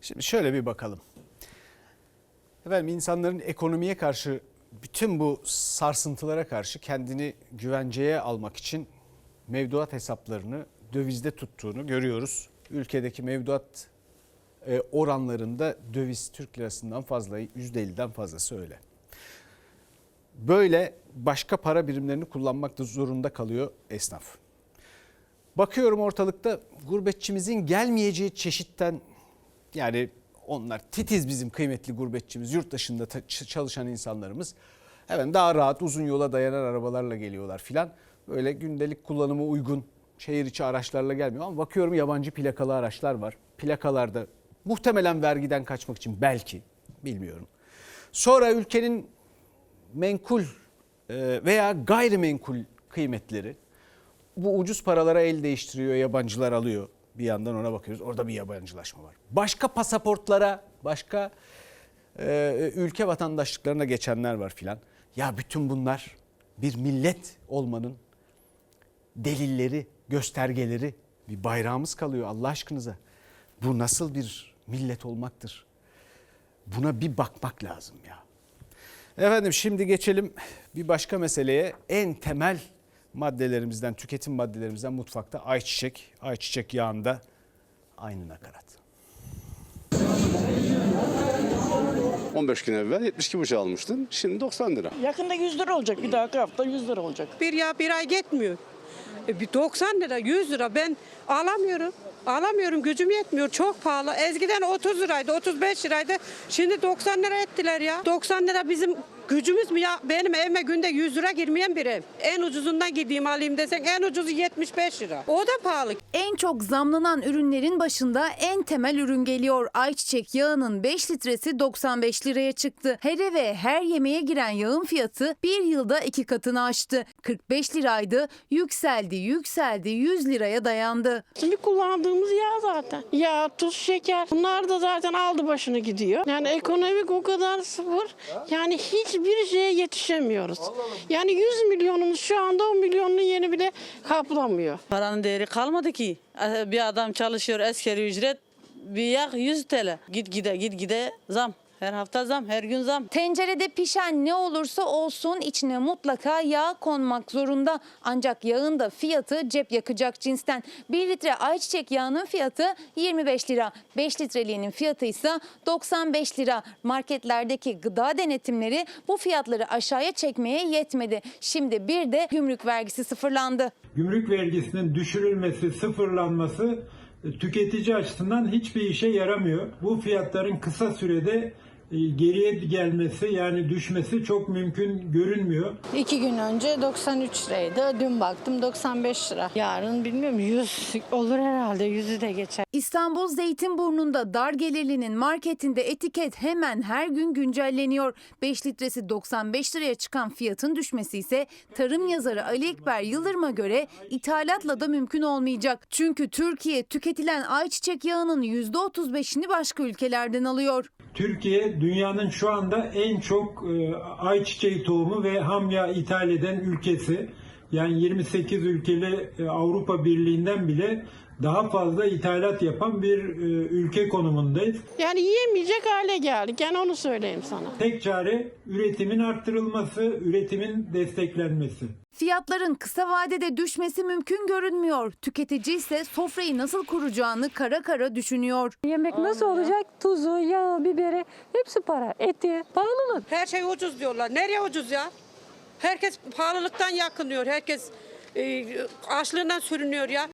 Şimdi şöyle bir bakalım. Efendim insanların ekonomiye karşı bütün bu sarsıntılara karşı kendini güvenceye almak için mevduat hesaplarını dövizde tuttuğunu görüyoruz. Ülkedeki mevduat e, oranlarında döviz Türk lirasından fazla %50'den fazlası öyle. Böyle başka para birimlerini kullanmak da zorunda kalıyor esnaf. Bakıyorum ortalıkta gurbetçimizin gelmeyeceği çeşitten yani onlar titiz bizim kıymetli gurbetçimiz yurt dışında çalışan insanlarımız hemen daha rahat uzun yola dayanan arabalarla geliyorlar filan. Böyle gündelik kullanıma uygun şehir içi araçlarla gelmiyor ama bakıyorum yabancı plakalı araçlar var. Plakalarda muhtemelen vergiden kaçmak için belki bilmiyorum. Sonra ülkenin menkul e, veya gayrimenkul kıymetleri bu ucuz paralara el değiştiriyor, yabancılar alıyor. Bir yandan ona bakıyoruz. Orada bir yabancılaşma var. Başka pasaportlara, başka e, ülke vatandaşlıklarına geçenler var filan. Ya bütün bunlar bir millet olmanın delilleri, göstergeleri. Bir bayrağımız kalıyor Allah aşkınıza. Bu nasıl bir millet olmaktır? Buna bir bakmak lazım ya. Efendim şimdi geçelim bir başka meseleye. En temel maddelerimizden, tüketim maddelerimizden mutfakta ayçiçek, ayçiçek yağında aynı nakarat. 15 gün evvel 72,5 almıştım. Şimdi 90 lira. Yakında 100 lira olacak. Bir dahaki hafta 100 lira olacak. Bir ya bir ay gitmiyor. E, bir 90 lira 100 lira ben alamıyorum. Alamıyorum gücüm yetmiyor çok pahalı. Ezgiden 30 liraydı 35 liraydı. Şimdi 90 lira ettiler ya. 90 lira bizim gücümüz mü ya? Benim evime günde 100 lira girmeyen bir ev. En ucuzundan gideyim alayım desen en ucuzu 75 lira. O da pahalı. En çok zamlanan ürünlerin başında en temel ürün geliyor. Ayçiçek yağının 5 litresi 95 liraya çıktı. Her eve her yemeğe giren yağın fiyatı bir yılda iki katını aştı. 45 liraydı, yükseldi, yükseldi, 100 liraya dayandı. Şimdi kullandığımız yağ zaten. Yağ, tuz, şeker. Bunlar da zaten aldı başını gidiyor. Yani ekonomik o kadar sıfır. Yani hiçbir şeye yetişemiyoruz. Yani 100 milyonumuz şu anda 10 milyonun yeni bile kaplamıyor. Paranın değeri kalmadı ki. Ee, Bir adam çalışıyor askeri ücret bir yak 100 TL. Git gide git gide zam. Her hafta zam, her gün zam. Tencerede pişen ne olursa olsun içine mutlaka yağ konmak zorunda. Ancak yağın da fiyatı cep yakacak cinsten. 1 litre ayçiçek yağının fiyatı 25 lira. 5 litreliğinin fiyatı ise 95 lira. Marketlerdeki gıda denetimleri bu fiyatları aşağıya çekmeye yetmedi. Şimdi bir de gümrük vergisi sıfırlandı. gümrük vergisinin düşürülmesi, sıfırlanması tüketici açısından hiçbir işe yaramıyor. Bu fiyatların kısa sürede geriye gelmesi yani düşmesi çok mümkün görünmüyor. İki gün önce 93 liraydı. Dün baktım 95 lira. Yarın bilmiyorum 100 olur herhalde. Yüzü de geçer. İstanbul Zeytinburnu'nda dar gelirlinin marketinde etiket hemen her gün güncelleniyor. 5 litresi 95 liraya çıkan fiyatın düşmesi ise tarım yazarı Ali Ekber Yıldırım'a göre ithalatla da mümkün olmayacak. Çünkü Türkiye tüketilen ayçiçek yağının %35'ini başka ülkelerden alıyor. Türkiye dünyanın şu anda en çok e, ayçiçeği tohumu ve ham yağ ithal eden ülkesi. Yani 28 ülkeli e, Avrupa Birliği'nden bile daha fazla ithalat yapan bir e, ülke konumundayız. Yani yiyemeyecek hale geldik. Yani onu söyleyeyim sana. Tek çare üretimin arttırılması, üretimin desteklenmesi. Fiyatların kısa vadede düşmesi mümkün görünmüyor. Tüketici ise sofrayı nasıl kuracağını kara kara düşünüyor. Yemek nasıl olacak? Tuzu, yağı, biberi hepsi para. Eti, pahalılık. Her şey ucuz diyorlar. Nereye ucuz ya? Herkes pahalılıktan yakınıyor. Herkes e, açlığından sürünüyor ya.